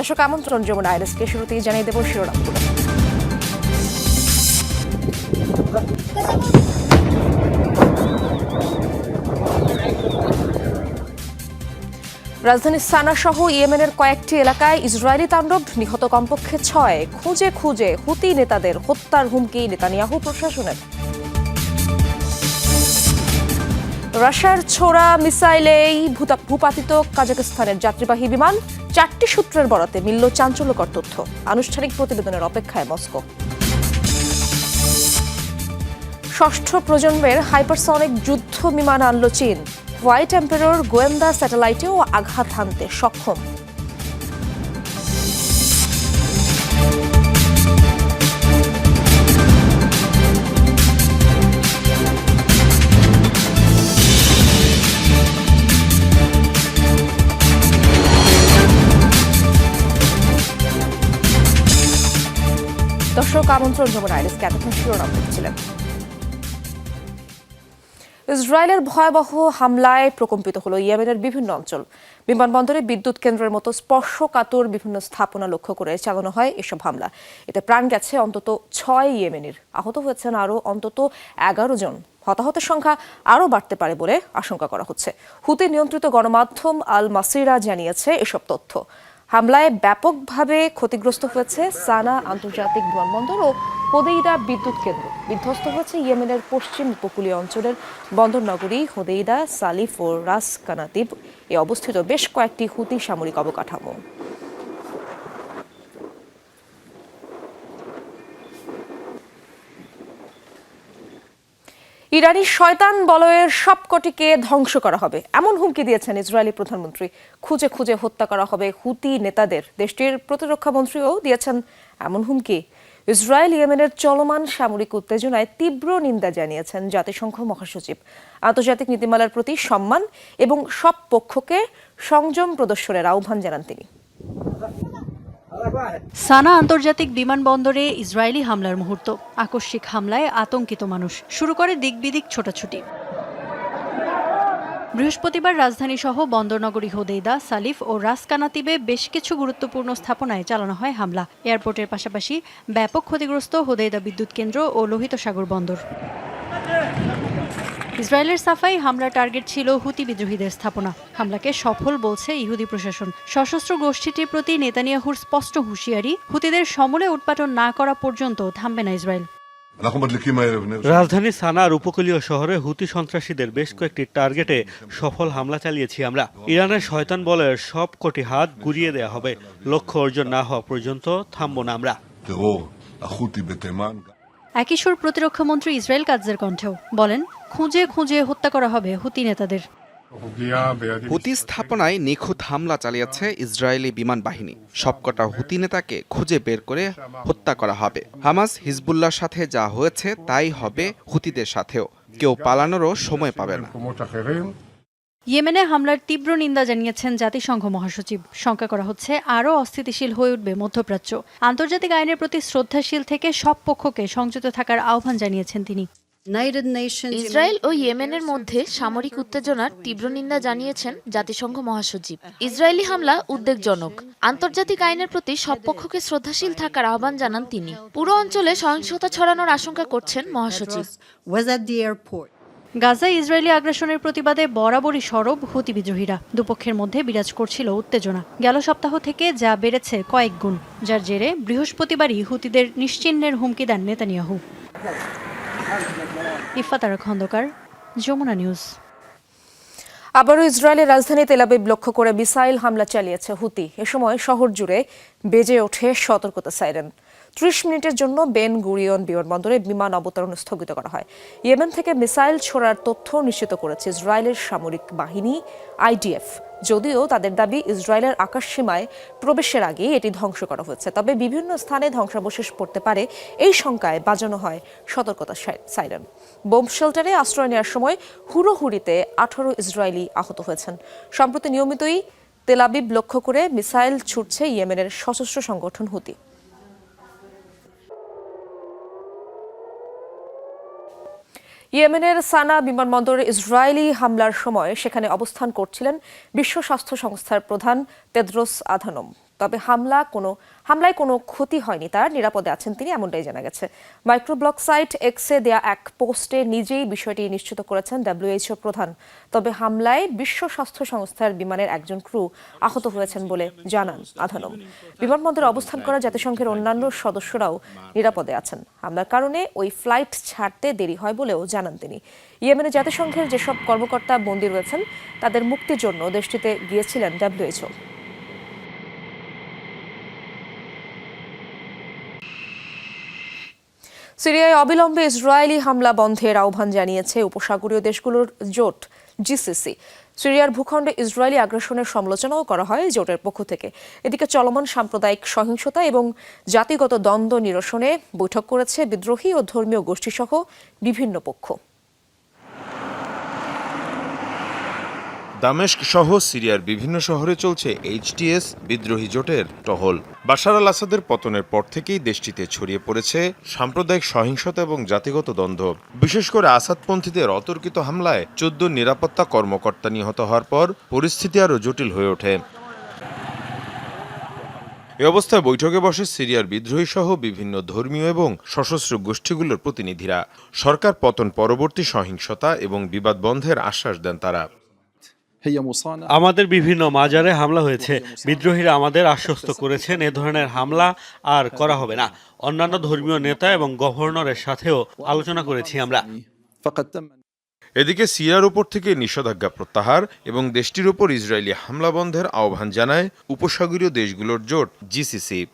দর্শক আমন্ত্রণ, যমুনা আইরিসকে শুরুতেই জানিয়ে দেব শিরোনামগুলো রাজধানী সানা সহ ইয়েমেনের কয়েকটি এলাকায় ইসরায়েলি তাণ্ডব নিহত কমপক্ষে ছয়। খুঁজে খুঁজে হুতি নেতাদের হত্যার হুমকি নেতানিয়াহু প্রশাসনের। রাশিয়ার ছোড়া মিসাইলেই ভূপাতিত কাজাকিস্তানের যাত্রীবাহী বিমান চারটি সূত্রের বরাতে মিলল চাঞ্চল্যকর তথ্য। আনুষ্ঠানিক প্রতিবেদনের অপেক্ষায় মস্কো। ষষ্ঠ প্রজন্মের হাইপারসনিক যুদ্ধ বিমান আনল চীন। হোয়াইট এম্পেরোর গোয়েন্দা স্যাটেলাইটেও আঘাত হানতে সক্ষম। দর্শক, আমন্ত্রণ যমুনা আইরিসকে এতক্ষণ শিরোনাম দেখছিলেন। ইসরায়েলের ভয়াবহ হামলায় প্রকম্পিত হলো ইয়েমেনের বিভিন্ন অঞ্চল। বিমানবন্দরে বিদ্যুৎ কেন্দ্রের মতো স্পর্শকাতর বিভিন্ন স্থাপনা লক্ষ্য করে চালানো হয় এসব হামলা। এতে প্রাণ গেছে অন্তত ছয় ইয়েমেনের। আহত হয়েছেন আরও অন্তত এগারো জন। হতাহতের সংখ্যা আরও বাড়তে পারে বলে আশঙ্কা করা হচ্ছে। হুতি নিয়ন্ত্রিত গণমাধ্যম আল মাসিরা জানিয়েছে এসব তথ্য। হামলায় ব্যাপকভাবে ক্ষতিগ্রস্ত হয়েছে সানা আন্তর্জাতিক বিমানবন্দর ও হোদেইদা বিদ্যুৎ কেন্দ্র। বিধ্বস্ত হয়েছে ইয়েমেনের পশ্চিম উপকূলীয় অঞ্চলের বন্দর নগরী হোদেইদা, সালিফ ও রাস কানাতিব এ অবস্থিত বেশ কয়েকটি হুতি সামরিক অবকাঠামো। ইরানি শয়তান বলয়ের সবকটিকে ধ্বংস করা হবে। এমন হুমকি দিয়েছেন ইসরায়েলি প্রধানমন্ত্রী। খুঁজে খুঁজে হত্যা করা হবে হুতি নেতাদের। দেশটির প্রতিরক্ষা মন্ত্রীও দিয়েছেন এমন হুমকি। ইসরায়েল ইয়েমেনের চলমান সামরিক উত্তেজনায় তীব্র নিন্দা জানিয়েছেন জাতিসংঘ মহাসচিব। আন্তর্জাতিক নীতিমালার প্রতি সম্মান এবং সব পক্ষকে সংযম প্রদর্শনের আহ্বান জানান তিনি। সানা আন্তর্জাতিক বিমানবন্দরে ইসরায়েলি হামলার মুহূর্ত। আকস্মিক হামলায় আতঙ্কিত মানুষ। শুরু করে দিকবিদিক ছোটাছুটি। বৃহস্পতিবার রাজধানী সহ বন্দরনগরী, হোদেইদা, সালিফ ও রাসকানাতিবে বেশ কিছু গুরুত্বপূর্ণ স্থাপনায় চালানো হয় হামলা। এয়ারপোর্টের পাশাপাশি ব্যাপক ক্ষতিগ্রস্ত হোদেইদা বিদ্যুৎ কেন্দ্র ও লোহিত সাগর বন্দর। ইসরায়েলের সাফাই হামলা টার্গেট ছিল হুতি বিদ্রোহীদের স্থাপনা। হামলাকে সফল বলছে ইহুদি প্রশাসন। সশস্ত্র গোষ্ঠীটির প্রতি নেতানিয়াহুর স্পষ্ট হুঁশিয়ারি হুতিদের সমলে উৎপাটন না করা পর্যন্ত থামবে না ইসরায়েল। রাজধানী সানার উপকূলীয় শহরে হুতি সন্ত্রাসীদের বেশ কয়েকটি টার্গেটে সফল হামলা চালিয়েছি আমরা। ইরানের শয়তান বলের সব কোটি হাত গুড়িয়ে দেয়া হবে। লক্ষ্য অর্জন না হওয়া পর্যন্ত থামব না আমরা। একই সুর প্রতিরক্ষা মন্ত্রী ইসরায়েল কাজের কণ্ঠেও বলেন খুঁজে খুঁজে হত্যা করা হবে হুতি নেতাদের। হুতি স্থাপনায় নিখুঁত হামলা চালিয়েছে ইসরায়েলি বিমান বাহিনী। সবকটা হুতি নেতাকে খুঁজে বের করে হত্যা করা হবে। হামাস হিজবুল্লাহর সাথে যা হয়েছে তাই হবে হুতিদের সাথেও। কেউ পালানোরও সময় পাবে না। ইয়েমেনে হামলার তীব্র নিন্দা জানিয়েছেন জাতিসংঘ মহাসচিব। শঙ্কা করা হচ্ছে আরও অস্থিতিশীল হয়ে উঠবে মধ্যপ্রাচ্য। আন্তর্জাতিক আইনের প্রতি শ্রদ্ধাশীল থেকে সব পক্ষকে সংযত থাকার আহ্বান জানিয়েছেন তিনি। ইসরায়েল ও ইয়েমেনের মধ্যে সামরিক উত্তেজনার তীব্র নিন্দা জানিয়েছেন জাতিসংঘ মহাসচিব। ইসরায়েলি হামলা উদ্বেগজনক। আন্তর্জাতিক আইনের প্রতি সব পক্ষকে শ্রদ্ধাশীল থাকার আহ্বান জানান তিনি। পুরো অঞ্চলে সহিংসতা ছড়ানোর আশঙ্কা করছেন মহাসচিব। গাজায় ইসরায়েলি আগ্রাসনের প্রতিবাদে বরাবরই সরব হুতি বিদ্রোহীরা। দুপক্ষের মধ্যে বিরাজ করছিল উত্তেজনা। গেল সপ্তাহ থেকে যা বেড়েছে কয়েক গুণ যার জেরে বৃহস্পতিবারই হুতিদের নিশ্চিহ্নের হুমকি দেন নেতানিয়াহু। ইফাতারা খন্দকার যমুনা নিউজ। আবারও ইসরায়েলের রাজধানী তেলাবিব লক্ষ্য করে মিসাইল হামলা চালিয়েছে হুতি। এ সময় শহর জুড়ে বেজে ওঠে সতর্কতা সাইরেন। ত্রিশ মিনিটের জন্য বেন গুরিয়ন বিমানবন্দরে বিমান অবতরণ স্থগিত করা হয়। ইয়েমেন থেকে মিসাইল ছোড়ার তথ্য নিশ্চিত করেছে ইসরায়েলের সামরিক বাহিনী, আইডিএফ। যদিও তাদের দাবি ইসরায়েলের আকাশসীমায় প্রবেশের আগে এটি ধ্বংস করা হয়েছে। তবে বিভিন্ন স্থানে ধ্বংসাবশেষ পড়তে পারে এই শঙ্কায় বাজানো হয় সতর্কতা সাই- সাইরেন। বোম শেল্টারে আশ্রয় নেওয়ার সময় হুড়োহুড়িতে আঠারো ইসরায়েলি আহত হয়েছেন। সম্প্রতি নিয়মিতই তেলাবিব লক্ষ্য করে মিসাইল ছুটছে ইয়েমেনের সশস্ত্র সংগঠন হুতি। ইয়েমেনের সানা বিমানবন্দরে ইসরায়েলি হামলার সময় সেখানে অবস্থান করছিলেন বিশ্ব স্বাস্থ্য সংস্থার প্রধান তেদ্রোস আধানম। তবে হামলা কোনো, হামলায় কোনো ক্ষতি হয়নি। তার নিরাপদে আছেন তিনি, এমনটাই জানা গেছে। মাইক্রোব্লগ সাইট এক্সে দেয়া এক পোস্টে নিজেই বিষয়টি নিশ্চিত করেছেন ডাব্লিউএইচও প্রধান। তবে হামলায় বিশ্ব স্বাস্থ্য সংস্থার বিমানের একজন ক্রু আহত হয়েছেন বলে জানান আধানম বিমানবন্দরে অবস্থান করা জাতিসংঘের অন্যান্য সদস্যরাও নিরাপদে আছেন। হামলার কারণে ওই ফ্লাইট ছাড়তে দেরি হয় বলেও জানান তিনি। ইয়েমেনে জাতিসংঘের যেসব কর্মকর্তা বন্দী রয়েছেন, তাদের মুক্তির জন্য দেশটিতে গিয়েছিলেন ডাব্লিউএইচও। সিরিয়ায় অবিলম্বে ইসরায়েলি হামলা বন্ধের আহ্বান জানিয়েছে উপসাগরীয় দেশগুলোর জোট, জিসিসি। সিরিয়ার ভূখণ্ডে ইসরায়েলি আগ্রাসনের সমালোচনাও করা হয় জোটের পক্ষ থেকে। এদিকে চলমান সাম্প্রদায়িক সহিংসতা এবং জাতিগত দ্বন্দ্ব নিরসনে বৈঠক করেছে বিদ্রোহী ও ধর্মীয় গোষ্ঠীসহ বিভিন্ন পক্ষ। দামেস্ক সহ সিরিয়ার বিভিন্ন শহরে চলছে এইচটিএস বিদ্রোহী জোটের টহল। বাশার আল আসাদের পতনের পর থেকেই দেশটিতে ছড়িয়ে পড়েছে সাম্প্রদায়িক সহিংসতা এবং জাতিগত দ্বন্দ্ব। বিশেষ করে আসাদপন্থীদের অতর্কিত হামলায় চোদ্দ নিরাপত্তা কর্মকর্তা নিহত হওয়ার পর পরিস্থিতি আরও জটিল হয়ে ওঠে। এ অবস্থায় বৈঠকে বসে সিরিয়ার বিদ্রোহী সহ বিভিন্ন ধর্মীয় এবং সশস্ত্র গোষ্ঠীগুলোর প্রতিনিধিরা। সরকার পতন পরবর্তী সহিংসতা এবং বিবাদ বন্ধের আশ্বাস দেন তারা। আমাদের বিভিন্ন মাজারে হামলা হয়েছে। বিদ্রোহীরা আমাদের আশ্বস্ত করেছেন এ ধরনের হামলা আর করা হবে না। অন্যান্য ধর্মীয় নেতা এবং গভর্নরের সাথেও আলোচনা করেছি আমরা। এদিকে সিরিয়ার উপর থেকে নিষেধাজ্ঞা প্রত্যাহার এবং দেশটির উপর ইসরায়েলি হামলা বন্ধের আহ্বান জানায় উপসাগরীয় দেশগুলোর জোট জিসিসি।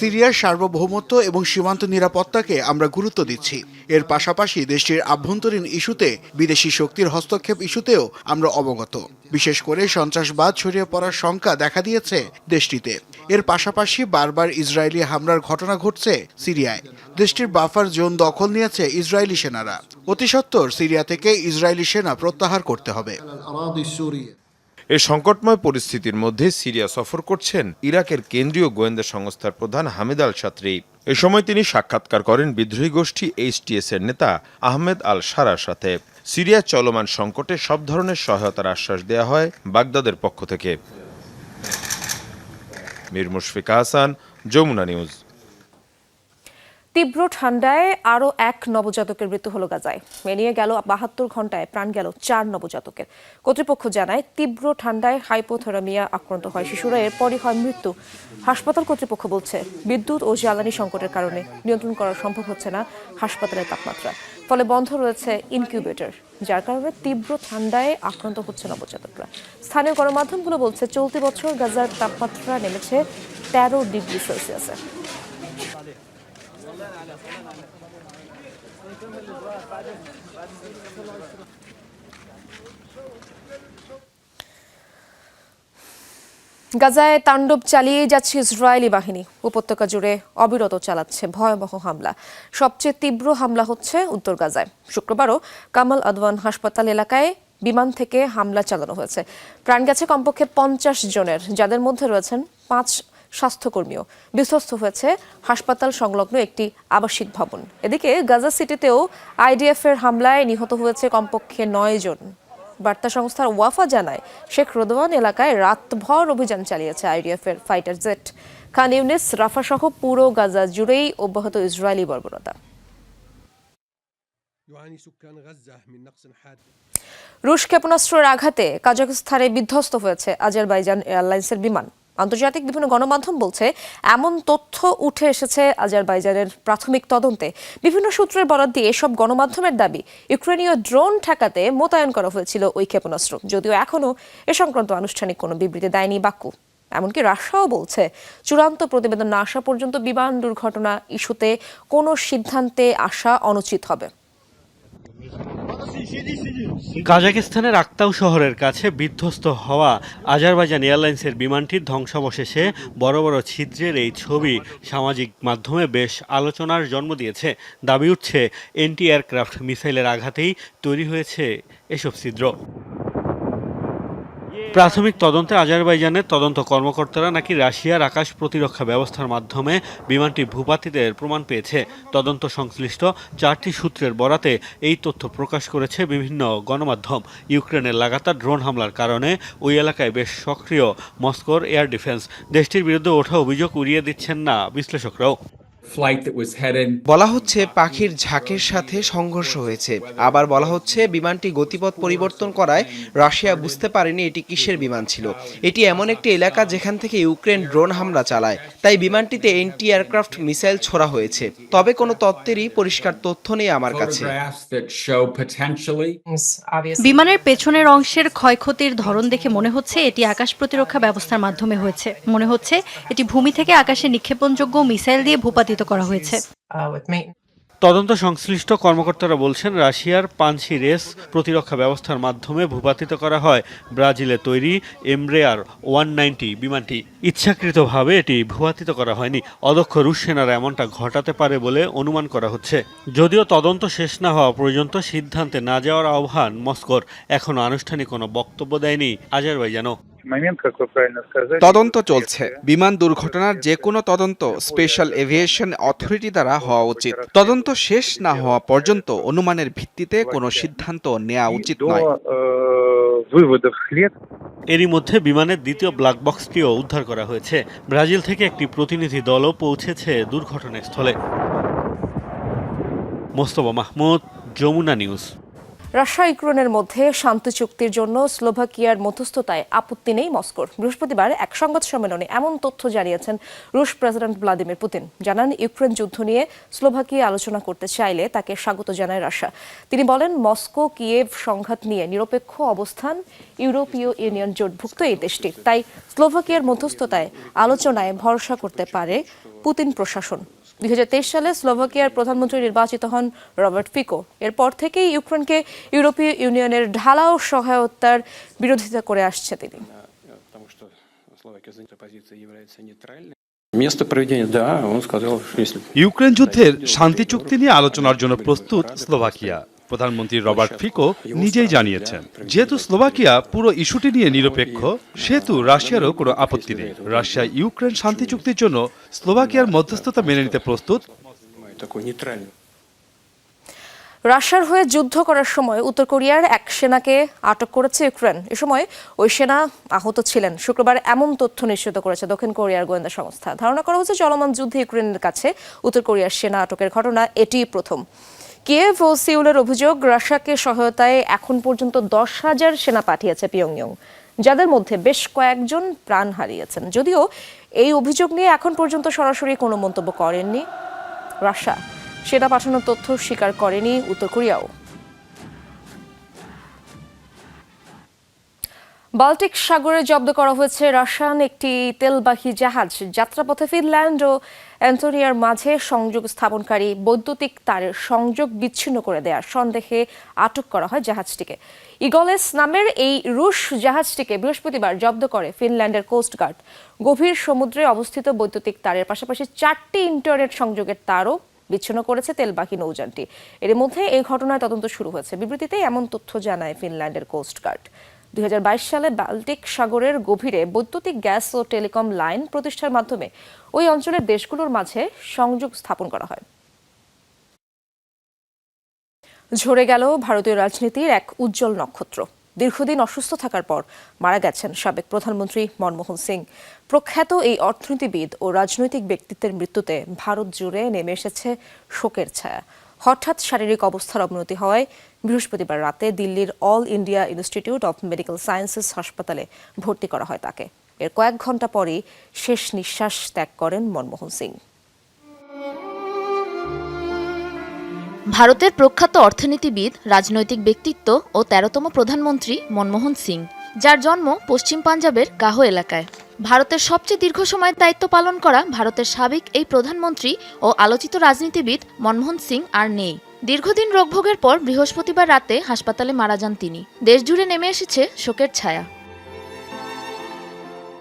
সিরিয়ার সার্বভৌমত্ব এবং সীমান্ত নিরাপত্তাকে আমরা গুরুত্ব দিচ্ছি। এর পাশাপাশি দেশটির আভ্যন্তরীণ ইস্যুতে বিদেশি শক্তির হস্তক্ষেপ ইস্যুতেও আমরা অবগত। বিশেষ করে সন্ত্রাসবাদ ছড়িয়ে পড়ার শঙ্কা দেখা দিয়েছে দেশটিতে। এর পাশাপাশি বারবার ইসরায়েলি হামলার ঘটনা ঘটছে সিরিয়ায়। দেশটির বাফার জোন দখল নিয়েছে ইসরায়েলি সেনারা। অতি সত্বর সিরিয়া থেকে ইসরায়েলি সেনা প্রত্যাহার করতে হবে। এ সংকটময় পরিস্থিতির মধ্যে সিরিয়া সফর করছেন ইরাকের কেন্দ্রীয় গোয়েন্দা সংস্থার প্রধান হামিদ আল সাত্রি। এ সময় তিনি সাক্ষাৎকার করেন বিদ্রোহী গোষ্ঠী এইচটিএস এর নেতা আহমেদ আল সারার সাথে। সিরিয়ার চলমান সংকটে সব ধরনের সহায়তার আশ্বাস দেওয়া হয় বাগদাদের পক্ষ থেকে। মীর মুশফিকা হাসান যমুনা নিউজ। তীব্র ঠান্ডায় আরও এক নবজাতকের মৃত্যু হলো গাজায়। এ নিয়ে গেল বাহাত্তর ঘন্টায় প্রাণ গেল চার নবজাতকের। কর্তৃপক্ষ জানায়, তীব্র ঠান্ডায় হাইপোথেরামিয়া আক্রান্ত হয় শিশুরা, এরপরই হয় মৃত্যু। হাসপাতাল কর্তৃপক্ষ বলছে, বিদ্যুৎ ও জ্বালানি সংকটের কারণে নিয়ন্ত্রণ করা সম্ভব হচ্ছে না হাসপাতালের তাপমাত্রা। ফলে বন্ধ রয়েছে ইনকিউবেটর, যার কারণে তীব্র ঠান্ডায় আক্রান্ত হচ্ছে নবজাতকরা। স্থানীয় গণমাধ্যমগুলো বলছে, চলতি বছর গাজার তাপমাত্রা নেমেছে তেরো ডিগ্রি সেলসিয়াসে। গাজায় তাণ্ডব চালিয়ে যাচ্ছে ইসরায়েলি বাহিনী। উপত্যকা জুড়ে অবিরত চালাচ্ছে ভয়াবহ হামলা। সবচেয়ে তীব্র হামলা হচ্ছে উত্তর গাজায়। শুক্রবারও কামাল আদওয়ান হাসপাতাল এলাকায় বিমান থেকে হামলা চালানো হয়েছে। প্রাণ গেছে কমপক্ষে পঞ্চাশ জনের, যাদের মধ্যে রয়েছেন পাঁচ স্বাস্থ্যকর্মীও। বিধ্বস্ত হয়েছে হাসপাতাল সংলগ্ন একটি আবাসিক ভবন। এদিকে গাজা সিটিতেও আইডিএফ এর হামলায় নিহত হয়েছে কমপক্ষে নয় জন। বার্তা সংস্থার ওয়াফা জানায়, শেখ রোদওয়ান এলাকায় রাতভর অভিযান চালিয়েছে আইডিএফ এর fighter jet. Khan Yunis, Rafah সহ পুরো গাজা জুড়েই অব্যাহত ইসরায়েলি বর্বরতা। রুশ ক্ষেপণাস্ত্রের আঘাতে কাজাখস্তানে বিধ্বস্ত হয়েছে আজারবাইজান এয়ারলাইন্সের বিমান। আন্তর্জাতিক বিভিন্ন গণমাধ্যম বলছে, এমন তথ্য উঠে এসেছে আজারবাইজানের প্রাথমিক তদন্তে। বিভিন্ন সূত্রের বরাদ দিয়ে এসব গণমাধ্যমের দাবি, ইউক্রেনীয় ড্রোন ঠেকাতে মোতায়েন করা হয়েছিল ওই ক্ষেপণাস্ত্র। যদিও এখনও এ সংক্রান্ত আনুষ্ঠানিক কোনো বিবৃতি দেয়নি বাক্যু। এমনকি রাশিয়াও বলছে, চূড়ান্ত প্রতিবেদন না আসা পর্যন্ত বিমান দুর্ঘটনা ইস্যুতে কোনো সিদ্ধান্তে আসা অনুচিত হবে। কাজাকিস্তানের আক্তাউ শহরের কাছে বিধ্বস্ত হওয়া আজারবাইজান এয়ারলাইন্সের বিমানটির ধ্বংসাবশেষে বড় বড় ছিদ্রের এই ছবি সামাজিক মাধ্যমে বেশ আলোচনার জন্ম দিয়েছে। দাবি উঠছে এন্টি এয়ারক্রাফট মিসাইলের আঘাতেই তৈরি হয়েছে এসব ছিদ্র। প্রাথমিক তদন্তে আজারবাইজানের তদন্ত কর্মকর্তারা নাকি রাশিয়ার আকাশ প্রতিরক্ষা ব্যবস্থার মাধ্যমে বিমানটি ভূপাতিদের প্রমাণ পেয়েছে। তদন্ত সংশ্লিষ্ট চারটি সূত্রের বরাতে এই তথ্য প্রকাশ করেছে বিভিন্ন গণমাধ্যম। ইউক্রেনের লাগাতার ড্রোন হামলার কারণে ওই এলাকায় বেশ সক্রিয় মস্কোর এয়ার ডিফেন্স। দেশটির বিরুদ্ধে ওঠা অভিযোগ উড়িয়ে দিচ্ছেন না বিশ্লেষকরাও। Flight that was headed বলা হচ্ছে পাখির ঝাঁকের সাথে সংঘর্ষ হয়েছে। আবার বলা হচ্ছে বিমানটি গতিপথ পরিবর্তন করায় রাশিয়া বুঝতে পারেনি এটি কিসের বিমান ছিল। এটি এমন একটি এলাকা যেখান থেকে ইউক্রেন ড্রোন হামলা চালায়। তাই বিমানটিতে এন্টি এয়ারক্রাফট মিসাইল ছোড়া হয়েছে। তবে কোনো তত্ত্বেরই পরিষ্কার তথ্য নেই আমার কাছে। বিমানের পেছনের অংশের ক্ষয়ক্ষতির ধরন দেখে মনে হচ্ছে এটি আকাশ প্রতিরক্ষা ব্যবস্থার মাধ্যমে হয়েছে। মনে হচ্ছে এটি ভূমি থেকে আকাশে নিক্ষেপণযোগ্য মিসাইল দিয়ে ভূপাতিত করা হয়েছে। তদন্ত সংশ্লিষ্ট কর্মকর্তারা বলছেন রাশিয়ার পানসি রেস প্রতিরক্ষা ব্যবস্থার মাধ্যমে ভূপাতিত করা হয়। ব্রাজিলে তৈরি এমব্রেয়ার ওয়ান নাইনটি বিমানটি। ইচ্ছাকৃতভাবে এটি ভূপাতিত করা হয়নি। অদক্ষ রুশ সেনারা এমনটা ঘটাতে পারে বলে অনুমান করা হচ্ছে। যদিও তদন্ত শেষ না হওয়া পর্যন্ত সিদ্ধান্তে না যাওয়ার আহ্বান মস্কোর। এখনও আনুষ্ঠানিক কোনো বক্তব্য দেয়নি আজারবাইজানও। তদন্ত চলছে। বিমান দুর্ঘটনার যে কোনো তদন্ত স্পেশাল এভিয়েশন অথরিটি দ্বারা হওয়া উচিত। তদন্ত শেষ না হওয়া পর্যন্ত অনুমানের ভিত্তিতে কোনো সিদ্ধান্ত নেওয়া উচিত নয়। এরই মধ্যে বিমানের দ্বিতীয় ব্ল্যাক বক্সটিও উদ্ধার করা হয়েছে। ব্রাজিল থেকে একটি প্রতিনিধি দলও পৌঁছেছে দুর্ঘটনাস্থলে। মোস্তফা মাহমুদ যমুনা নিউজ। রাশিয়া ইউক্রেনের মধ্যে শান্তি চুক্তির জন্য স্লোভাকিয়ার মধ্যস্থতায় আপত্তি নেই মস্কোর। বৃহস্পতিবার এক সংবাদ সম্মেলনে এমন তথ্য জানিয়েছেন রুশ প্রেসিডেন্ট ভ্লাদিমির পুতিন। জানান, ইউক্রেন যুদ্ধ নিয়ে স্লোভাকিয়া আলোচনা করতে চাইলে তাকে স্বাগত জানায় রাশিয়া। তিনি বলেন, মস্কো, কিয়েভ সংঘাত নিয়ে নিরপেক্ষ অবস্থান ইউরোপীয় ইউনিয়ন জোটভুক্ত এই দেশটি তাই স্লোভাকিয়ার মধ্যস্থতায় আলোচনায় ভরসা করতে পারে পুতিন প্রশাসন। দুই হাজার তেইশ সালে স্লোভাকিয়ার প্রধানমন্ত্রী নির্বাচিত হন রবার্ট ফিকো। এরপর থেকেই ইউক্রেনকে ইউরোপীয় ইউনিয়নের ঢালাও সহায়তার বিরোধিতা করে আসছে তিনি। ইউক্রেন যুদ্ধের শান্তি চুক্তি নিয়ে আলোচনার জন্য প্রস্তুত স্লোভাকিয়া। প্রধানমন্ত্রী রবার্ট ফিকো নিজেই জানিয়েছেন যেহেতু স্লোভাকিয়া পুরো ইস্যুটি নিয়ে নিরপেক্ষ সেহেতু রাশিয়ারও কোনো আপত্তি নেই। রাশিয়া ইউক্রেন শান্তি চুক্তির জন্য স্লোভাকিয়ার মধ্যস্থতা মেনে নিতে প্রস্তুত। রাশিয়ার হয়ে যুদ্ধ করার সময় উত্তর কোরিয়ার এক সেনাকে আটক করেছে ইউক্রেন। এ সময় ওই সেনা আহত ছিলেন। শুক্রবার এমন তথ্য নিশ্চিত করেছে দক্ষিণ কোরিয়ার গোয়েন্দা সংস্থা। ধারণা করা হচ্ছে চলমান যুদ্ধে ইউক্রেনের কাছে উত্তর কোরিয়ার সেনা আটকের ঘটনা এটি প্রথম। কিয়েভ ও সিউলের অভিযোগ, রাশিয়াকে সহায়তায় এখন পর্যন্ত দশ হাজার সেনা পাঠিয়েছে পিয়ংইয়ং, যাদের মধ্যে বেশ কয়েকজন প্রাণ হারিয়েছেন। যদিও এই অভিযোগ নিয়ে এখন পর্যন্ত সরাসরি কোনো মন্তব্য করেননি। রাশিয়া সেনা পাঠানোর তথ্য স্বীকার করেনি উত্তর কোরিয়াও। বাল্টিক সাগরে জব্দ করা হয়েছে রাশিয়ান একটি তেলবাহী জাহাজ। যাত্রাপথে ফিনল্যান্ড ও অ্যান্টোনিয়ার মাঝে সংযোগ স্থাপনকারী বৈদ্যুতিক তারের সংযোগ বিচ্ছিন্ন করে দেওয়ার সন্দেহে আটক করা হয় জাহাজটিকে। ইগলেস নামের এই রুশ জাহাজটিকে বৃহস্পতিবার জব্দ করে ফিনল্যান্ডের কোস্টগার্ড গভীর সমুদ্রে অবস্থিত বৈদ্যুতিক তারের পাশাপাশি চারটি ইন্টারনেট সংযোগের তারও বিচ্ছিন্ন করেছে তেলবাহী নৌযানটি। এর মধ্যে এই ঘটনায় তদন্ত শুরু হয়েছে। বিবৃতিতে এমন তথ্য জানায় ফিনল্যান্ডের কোস্টগার্ড দুই সালে বাল্টিক সাগরের গভীরে বৈদ্যুতিক গ্যাস ও টেলিকম লাইন প্রতিষ্ঠার মাধ্যমে ওই অঞ্চলের দেশগুলোর মাঝে সংযোগ স্থাপন করা হয়। ঝরে গেল ভারতীয় রাজনীতির এক উজ্জ্বল নক্ষত্র। দীর্ঘদিন অসুস্থ থাকার পর মারা গেছেন সাবেক প্রধানমন্ত্রী মনমোহন সিং। প্রখ্যাত এই অর্থনীতিবিদ ও রাজনৈতিক ব্যক্তিত্বের মৃত্যুতে ভারত জুড়ে নেমে এসেছে শোকের ছায়া। হঠাৎ শারীরিক অবস্থার অবনতি হওয়ায় বৃহস্পতিবার রাতে দিল্লির All India Institute of Medical Sciences হাসপাতালে ভর্তি করা হয় তাকে। এর কয়েক ঘণ্টা পরেই শেষ নিঃশ্বাস ত্যাগ করেন মনমোহন সিং। ভারতের প্রখ্যাত অর্থনীতিবিদ, রাজনৈতিক ব্যক্তিত্ব ও তেরোতম প্রধানমন্ত্রী মনমোহন সিং, যার জন্ম পশ্চিম পাঞ্জাবের গাহো এলাকায়। ভারতের সবচেয়ে দীর্ঘ সময়ের দায়িত্ব পালন করা ভারতের সাবেক এই প্রধানমন্ত্রী ও আলোচিত রাজনীতিবিদ মনমোহন সিং আর নেই। দীর্ঘদিন রোগভোগের পর বৃহস্পতিবার রাতে হাসপাতালে মারা যান তিনি। দেশজুড়ে নেমে এসেছে শোকের ছায়া।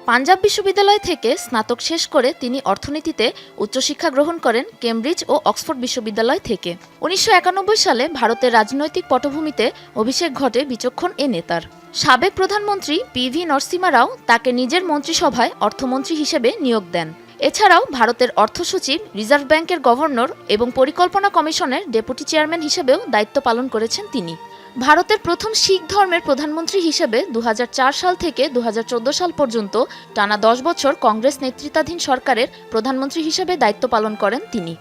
পাঞ্জাব বিশ্ববিদ্যালয় থেকে স্নাতক শেষ করে তিনি অর্থনীতিতে উচ্চশিক্ষা গ্রহণ করেন কেমব্রিজ ও অক্সফোর্ড বিশ্ববিদ্যালয় থেকে। উনিশশো একানব্বই সালে ভারতের রাজনৈতিক পটভূমিতে অভিষেক ঘটে বিচক্ষণ এ নেতার। সাবেক প্রধানমন্ত্রী পিভি নরসিমা রাও তাকে নিজের মন্ত্রিসভায় অর্থমন্ত্রী হিসেবে নিয়োগ দেন। এছাড়াও ভারতের অর্থ সচিব রিজার্ভ ব্যাংকের গভর্নর এবং পরিকল্পনা কমিশনের ডেপুটি চেয়ারম্যান হিসেবেও দায়িত্ব পালন করেছেন তিনি। ভারতের প্রথম শিখ ধর্মের প্রধানমন্ত্রী হিসেবে দু হাজার চার সাল থেকে দু হাজার চোদ্দ সাল পর্যন্ত টানা দশ বছর কংগ্রেস নেতৃত্বাধীন সরকারের প্রধানমন্ত্রী হিসেবে দায়িত্ব পালন করেন তিনি।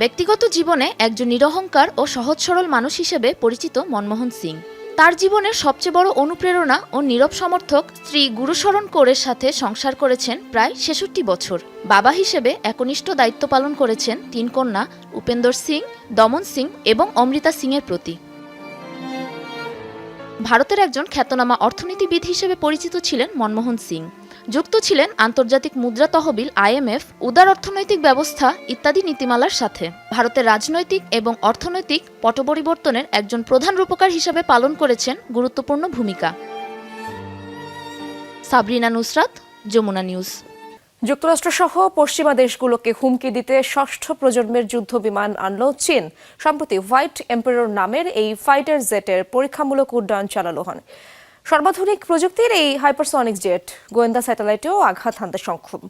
ব্যক্তিগত জীবনে একজন নিরহংকার ও সহজ সরল মানুষ হিসেবে পরিচিত মনমোহন সিং। তার জীবনের সবচেয়ে বড় অনুপ্রেরণা ও নীরব সমর্থক স্ত্রী গুরুশরণ কোরের সাথে সংসার করেছেন প্রায় ছেষট্টি বছর। বাবা হিসেবে একনিষ্ঠ দায়িত্ব পালন করেছেন তিন কন্যা উপেন্দর সিং, দমন সিং এবং অমৃতা সিংয়ের প্রতি। ভারতের একজন খ্যাতনামা অর্থনীতিবিদ হিসেবে পরিচিত ছিলেন মনমোহন সিং। যুক্ত ছিলেন আন্তর্জাতিক মুদ্রা তহবিল আইএমএফ, উদার অর্থনৈতিক ব্যবস্থা ইত্যাদি নীতিমালার সাথে। ভারতের রাজনৈতিক এবং অর্থনৈতিক পটপরিবর্তনের একজন প্রধান রূপকার হিসেবে পালন করেছেন গুরুত্বপূর্ণ ভূমিকা। সাবরিনা নুসরাত, যমুনা নিউজ। যুক্তরাষ্ট্রসহ পশ্চিমা দেশগুলোকে হুমকি দিতে ষষ্ঠ প্রজন্মের যুদ্ধ বিমান আনল চীন। সম্প্রতি হোয়াইট এম্পায়ার নামের এই ফাইটার জেটের পরীক্ষামূলক উড্ডয়ন চালানো হন। সর্বাধুনিক প্রযুক্তির এই হাইপারসনিক জেট, গোয়েন্দা স্যাটেলাইটেও আঘাত হানতে সক্ষম।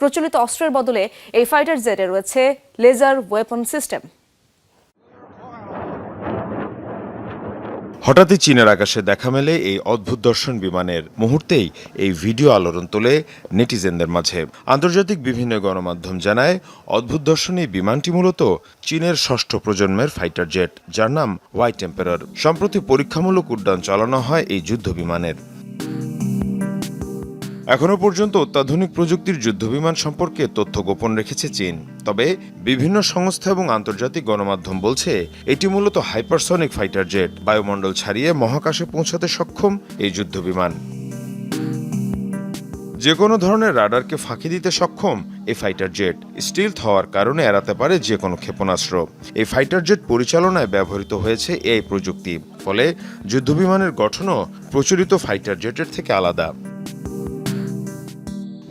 প্রচলিত অস্ত্রের বদলে এই ফাইটার জেটে রয়েছে লেজার ওয়েপন সিস্টেম। হঠাৎই চীনের আকাশে দেখা মেলে এই অদ্ভুত দর্শন বিমানের মুহূর্তেই এই ভিডিও আলোড়ন তোলে নেটিজেনদের মাঝে। আন্তর্জাতিক বিভিন্ন গণমাধ্যম জানায়, অদ্ভুত দর্শন এই বিমানটি মূলত চীনের ষষ্ঠ প্রজন্মের ফাইটার জেট, যার নাম হোয়াইট টেম্পারার সম্প্রতি পরীক্ষামূলক উড্ডয়ন চালানো হয় এই যুদ্ধ বিমানের। এখনও পর্যন্ত অত্যাধুনিক প্রযুক্তির যুদ্ধবিমান সম্পর্কে তথ্য গোপন রেখেছে চীন। তবে বিভিন্ন সংস্থা এবং আন্তর্জাতিক গণমাধ্যম বলছে, এটি মূলত হাইপারসনিক ফাইটার জেট বায়ুমণ্ডল ছাড়িয়ে মহাকাশে পৌঁছাতে সক্ষম এই যুদ্ধবিমান। যে কোনো ধরনের রাডারকে ফাঁকি দিতে সক্ষম এই ফাইটার জেট স্টিলথ হওয়ার কারণে এড়াতে পারে যে কোনো ক্ষেপণাস্ত্র। এই ফাইটার জেট পরিচালনায় ব্যবহৃত হয়েছে এই প্রযুক্তি, ফলে যুদ্ধবিমানের গঠনও প্রচলিত ফাইটার জেটের থেকে আলাদা।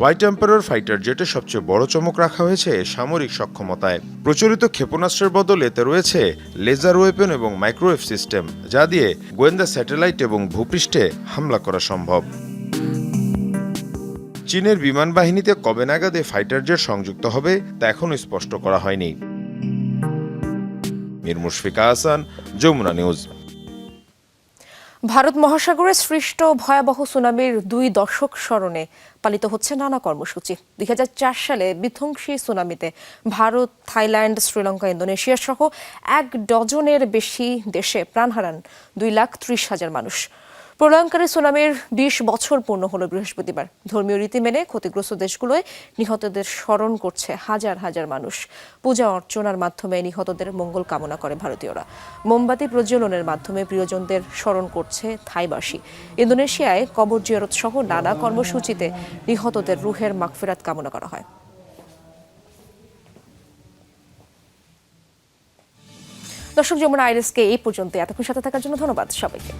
হোয়াইট এম্পায়ার ফাইটার জেটে সবচেয়ে বড় চমক রাখা হয়েছে সামরিক সক্ষমতায়। প্রচলিত ক্ষেপণাস্ত্রের বদলে এতে রয়েছে লেজার ওয়েপন এবং মাইক্রোওয়েভ সিস্টেম, যা দিয়ে গোয়েন্দা স্যাটেলাইট এবং ভূপৃষ্ঠে হামলা করা সম্ভব। চীনের বিমান বাহিনীতে কবে নাগাদ ফাইটার জেট সংযুক্ত হবে, তা এখনও স্পষ্ট করা হয়নি। মীর মুশফিকা হাসান যমুনা নিউজ। ভারত মহাসাগরে সৃষ্ট ভয়াবহ সুনামির দুই দশক স্মরণে পালিত হচ্ছে নানা কর্মসূচি। দুই হাজার চার সালে বিধ্বংসী সুনামিতে ভারত, থাইল্যান্ড, শ্রীলঙ্কা, ইন্দোনেশিয়া সহ এক ডজনের বেশি দেশে প্রাণ হারান দুই লাখ ত্রিশ হাজার মানুষ। প্রলয়ঙ্কারী সুনামির বিশ বছর পূর্ণ হলো বৃহস্পতিবার। ধর্মীয় রীতি মেনে ক্ষতিগ্রস্ত দেশগুলোয় নিহতদের স্মরণ করছে হাজার হাজার মানুষ। পূজা অর্চনার মাধ্যমে নিহতদের মঙ্গল কামনা করে ভারতীয়রা। মোমবাতি প্রজ্বলনের মাধ্যমে প্রিয়জনদের স্মরণ করছে থাইবাসী। ইন্দোনেশিয়ায় কবর জিয়ারত সহ নানা কর্মসূচিতে নিহতদের রুহের মাগফিরাত কামনা করা হয়। দর্শক, যমুনা আইরেসকে এই পর্যন্ত এতক্ষণ সাথে থাকার জন্য ধন্যবাদ সবাইকে।